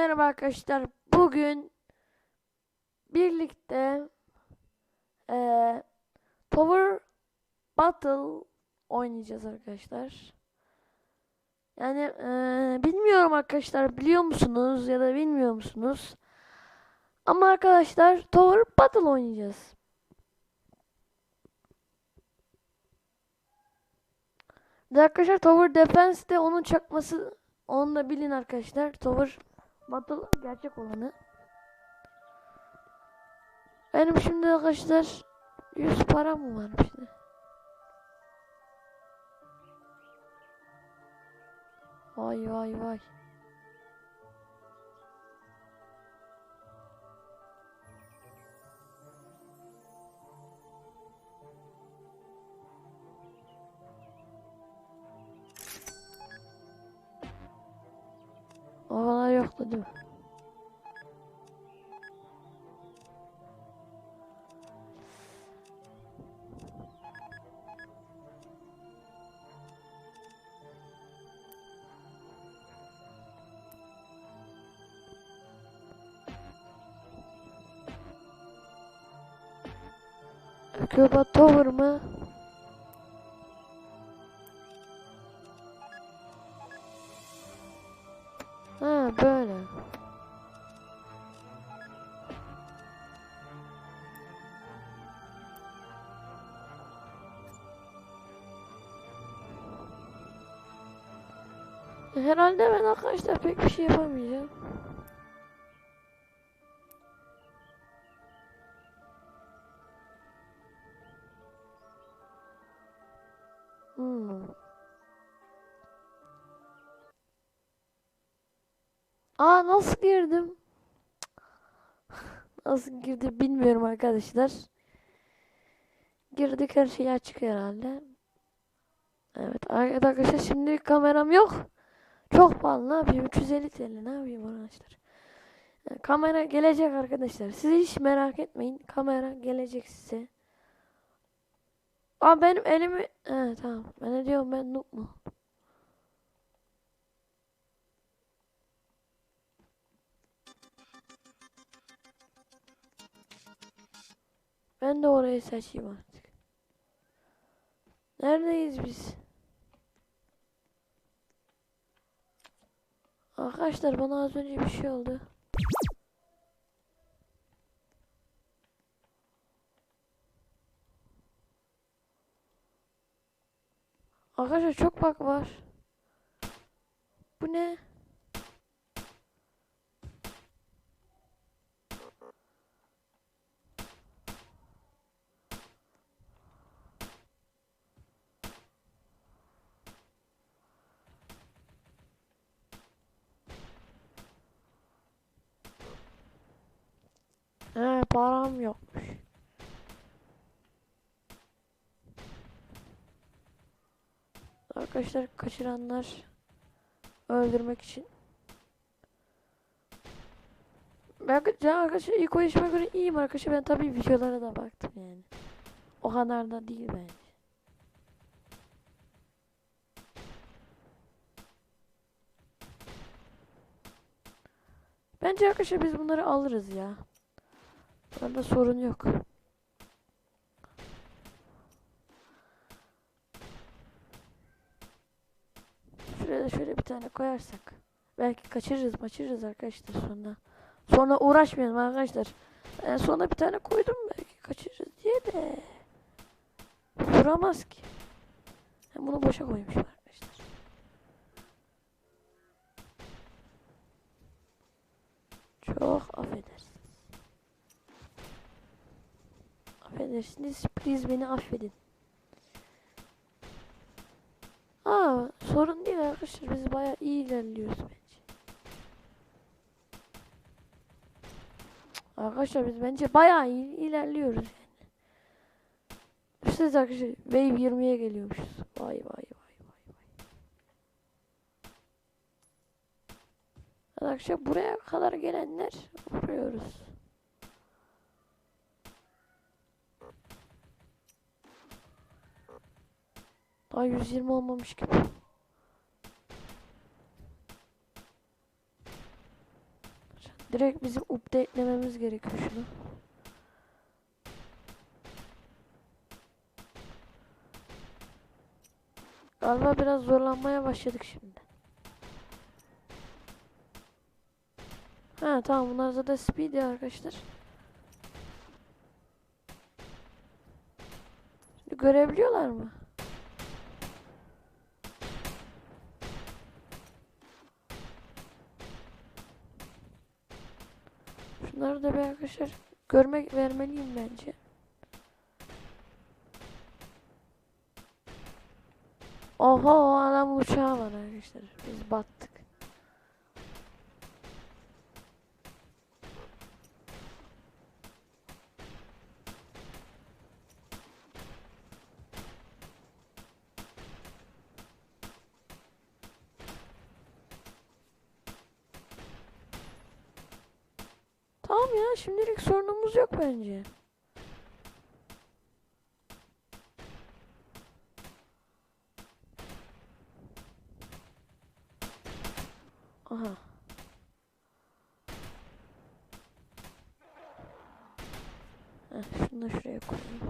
Merhaba arkadaşlar. Bugün birlikte eee Tower Battle oynayacağız arkadaşlar. Yani eee, bilmiyorum arkadaşlar biliyor musunuz ya da bilmiyor musunuz? Ama arkadaşlar Tower Battle oynayacağız. De arkadaşlar Tower Defense de onun çakması onu da bilin arkadaşlar. Tower Battle gerçek olanı. Benim şimdi arkadaşlar 100 para mı varmış ne? Vay vay vay. Mi? Cuba Tower mı? Ha böyle. Herhalde ben arkadaşlar pek bir şey yapamayacağım. Hmm. Aa nasıl girdim? Nasıl girdi bilmiyorum arkadaşlar. Girdik her şey açık herhalde. Evet arkadaşlar şimdi kameram yok. Çok pahalı ne yapayım 350 TL ne yapayım arkadaşlar. Kamera gelecek arkadaşlar. Siz hiç merak etmeyin. Kamera gelecek size. Aa benim elimi... He tamam. Ben ne diyorum ben noob mu? Ben de orayı seçeyim artık. Neredeyiz biz? Arkadaşlar bana az önce bir şey oldu. Arkadaşlar çok bak var. Bu ne? Param yokmuş. Arkadaşlar kaçıranlar öldürmek için. Ben can arkadaşlar ilk oyuşuma göre iyiyim arkadaşlar. Ben tabii videolara da baktım yani. O kadar da değil bence. Bence arkadaşlar biz bunları alırız ya. Bunda sorun yok. Şuraya da şöyle bir tane koyarsak. Belki kaçırırız maçırırız arkadaşlar sonra. Sonra uğraşmayalım arkadaşlar. En sona bir tane koydum belki kaçırırız diye de. Vuramaz ki. Ben bunu boşa koymuşum arkadaşlar. Çok affedersiniz. Affedersiniz. Please beni affedin. Aa, sorun değil arkadaşlar. Biz bayağı iyi ilerliyoruz bence. Arkadaşlar biz bence bayağı iyi ilerliyoruz yani. Siz arkadaşlar Wave 20'ye geliyormuşuz. Vay vay vay vay vay. Arkadaşlar buraya kadar gelenler vuruyoruz. Daha 120 olmamış gibi. Direkt bizim update'lememiz gerekiyor şunu. Galiba biraz zorlanmaya başladık şimdi. Ha tamam bunlar zaten speedy arkadaşlar. Şimdi görebiliyorlar mı? Şunları da bir arkadaşlar görmek vermeliyim bence. Oha o adam uçağı var arkadaşlar. Biz battık. Tamam ya şimdilik sorunumuz yok bence. Aha. Heh, şunu da şuraya koyayım.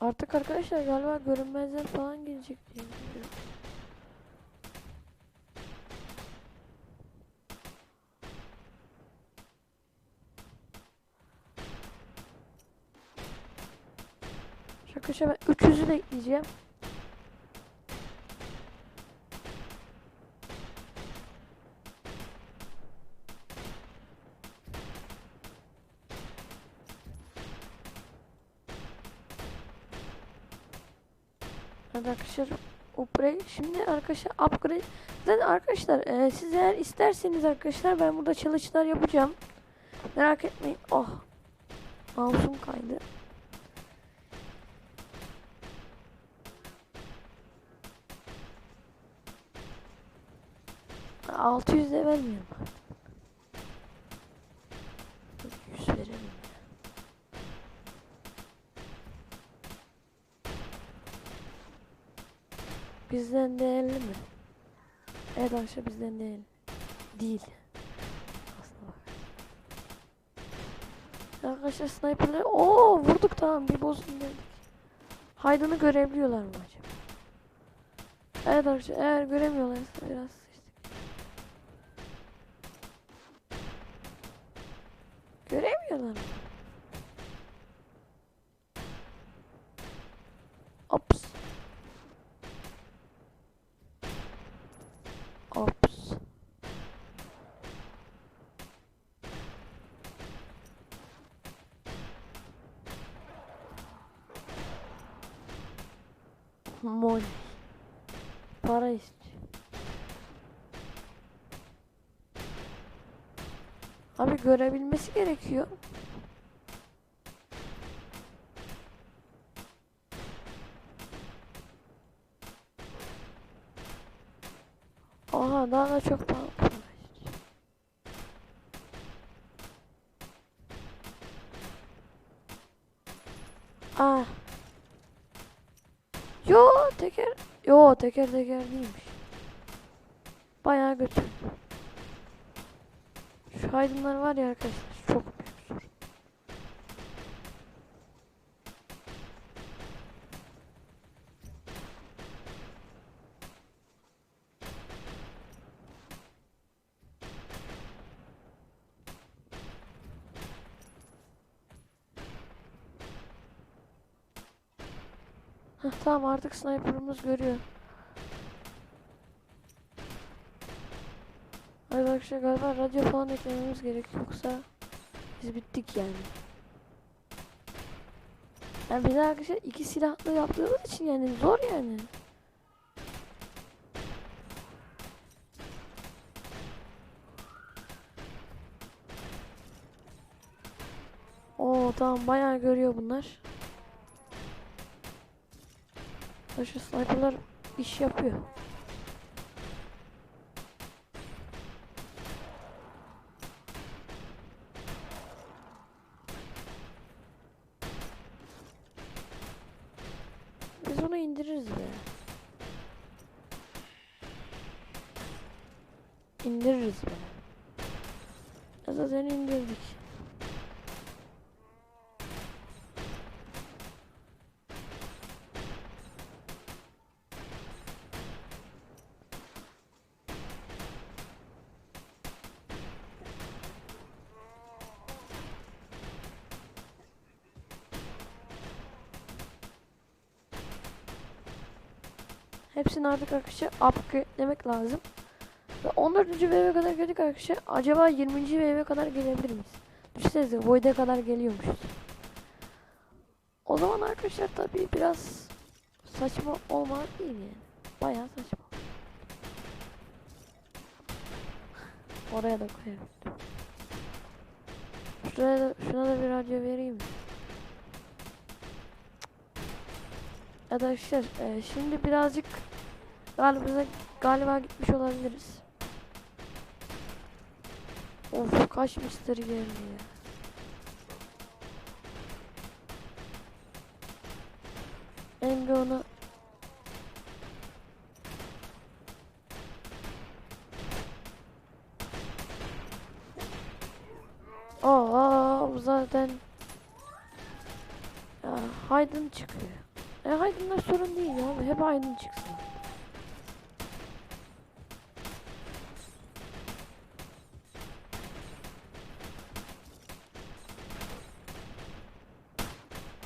Artık arkadaşlar galiba görünmezler falan gelecek diye şaka ben 300'ü de ekleyeceğim. Arkadaşlar upgrade. Şimdi arkadaşlar upgrade. Zaten arkadaşlar e, siz eğer isterseniz arkadaşlar ben burada çalışmalar yapacağım. Merak etmeyin. Oh mouse'um kaydı Altı yüz de vermiyorum. Yüz verelim. Bizden değerli mi? Evet arkadaşlar bizden değil. Değil. Aslına bak. Arkadaşlar sniperler Oo vurduk tamam bir bozun dedik. Haydını görebiliyorlar mı acaba? Evet arkadaşlar eğer göremiyorlarsa biraz a little. Abi görebilmesi gerekiyor. Oha daha da çok pahalı. Ah. Yo teker. Yo teker teker değilmiş. Bayağı götürdü. Şu aydınlar var ya arkadaşlar çok büyük sorun. Tamam artık sniper'ımız görüyor. Arkadaşlar galiba radyo falan eklememiz gerek yoksa biz bittik yani. Yani bir arkadaşlar iki silahlı yaptığımız için yani zor yani. Oo tamam bayağı görüyor bunlar. Şu sniperlar iş yapıyor. Onu indiririz be. indiririz be. Ya zaten indirdik. Hepsini artık arkadaşlar upgrade'lemek lazım. Ve 14. wave'e kadar geldik arkadaşlar. Acaba 20. wave'e kadar gelebilir miyiz? Düşünsenize Void'e kadar geliyormuşuz. O zaman arkadaşlar tabii biraz saçma olmaz değil yani. Bayağı saçma. Oraya da koyarım. Şuraya da, şuna da bir radyo vereyim Arkadaşlar e, şimdi birazcık galiba galiba gitmiş olabiliriz. Of kaç misteri geldi ya. Bir onu Aa bu zaten ya, Haydın çıkıyor. E Haydınlar sorun değil ya. Hep Haydın çıksın.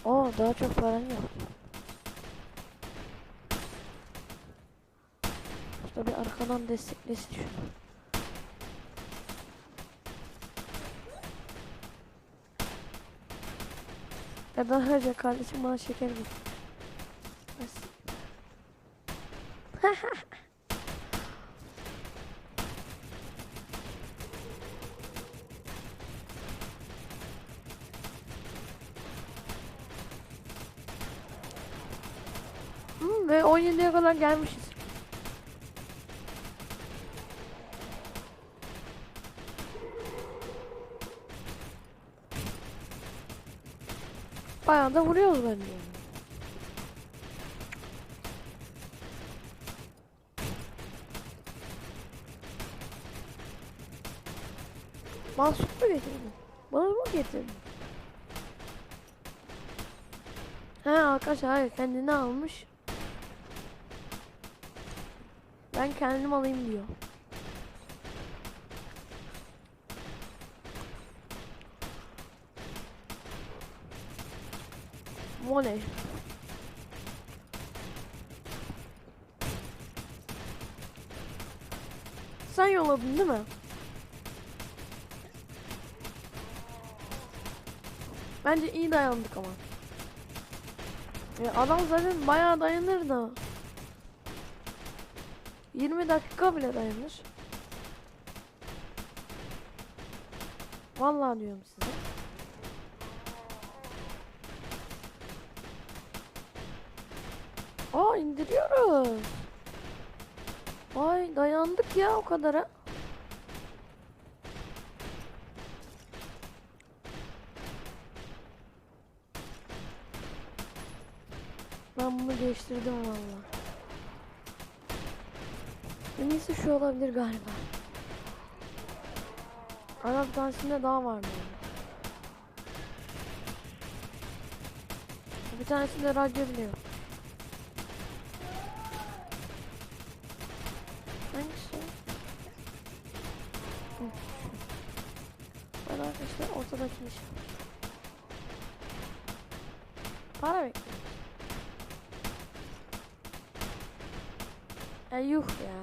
Oo daha çok paran yok. İşte bir arkadan desteklesin şunu. Ya da önce kardeşim bana şeker ver. Hmm, ve 17'ye kadar gelmişiz. Bayağı da vuruyoruz bence. Mahsup mu getirdin? Bana mı getirdin? He arkadaşlar hayır kendini almış. Ben kendim alayım diyor. Money. Sen yolladın değil mi? Bence iyi dayandık ama. Ya adam zaten bayağı dayanır da. 20 dakika bile dayanır. Vallahi diyorum size. Aa indiriyoruz. Vay dayandık ya o kadara. Ben bunu değiştirdim valla. En iyisi şu olabilir galiba. Bir tanesinde daha var mı? Bir tanesinde radyo bile yok. Hangisi? Ben arkadaşlar ortadakini şey. Para bekliyorum. Ya yuh ya.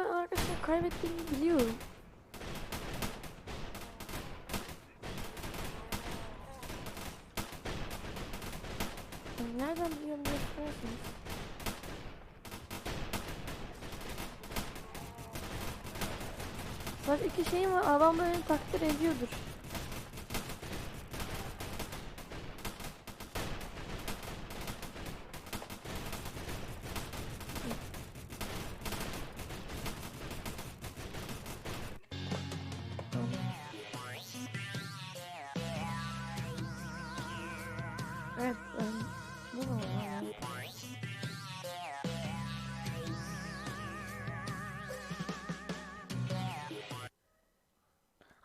ben arkadaşlar kaybettiğimi biliyorum. Nereden biliyorum diye sorarsınız. Sadece iki şeyim var. Adam beni takdir ediyordur.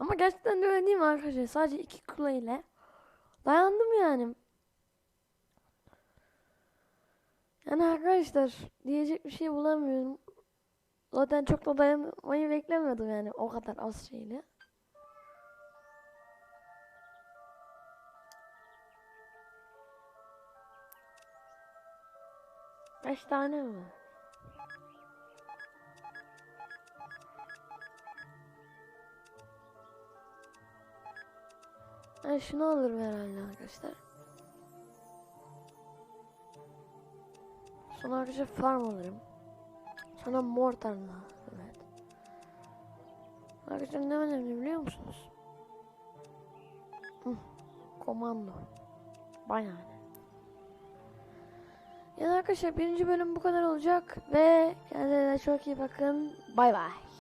Ama gerçekten de öyle değil mi arkadaşlar? Sadece iki kula ile dayandım yani. Yani arkadaşlar diyecek bir şey bulamıyorum. Zaten çok da dayanmayı beklemiyordum yani o kadar az şeyle. Beş tane mi? Ben şunu alırım herhalde arkadaşlar. Sonra arkadaşlar farm alırım. Sonra mortarla. Evet. Arkadaşlar ne önemli biliyor musunuz? Hı, komando. Bayağı. Yani arkadaşlar birinci bölüm bu kadar olacak ve kendinize çok iyi bakın. Bay bay.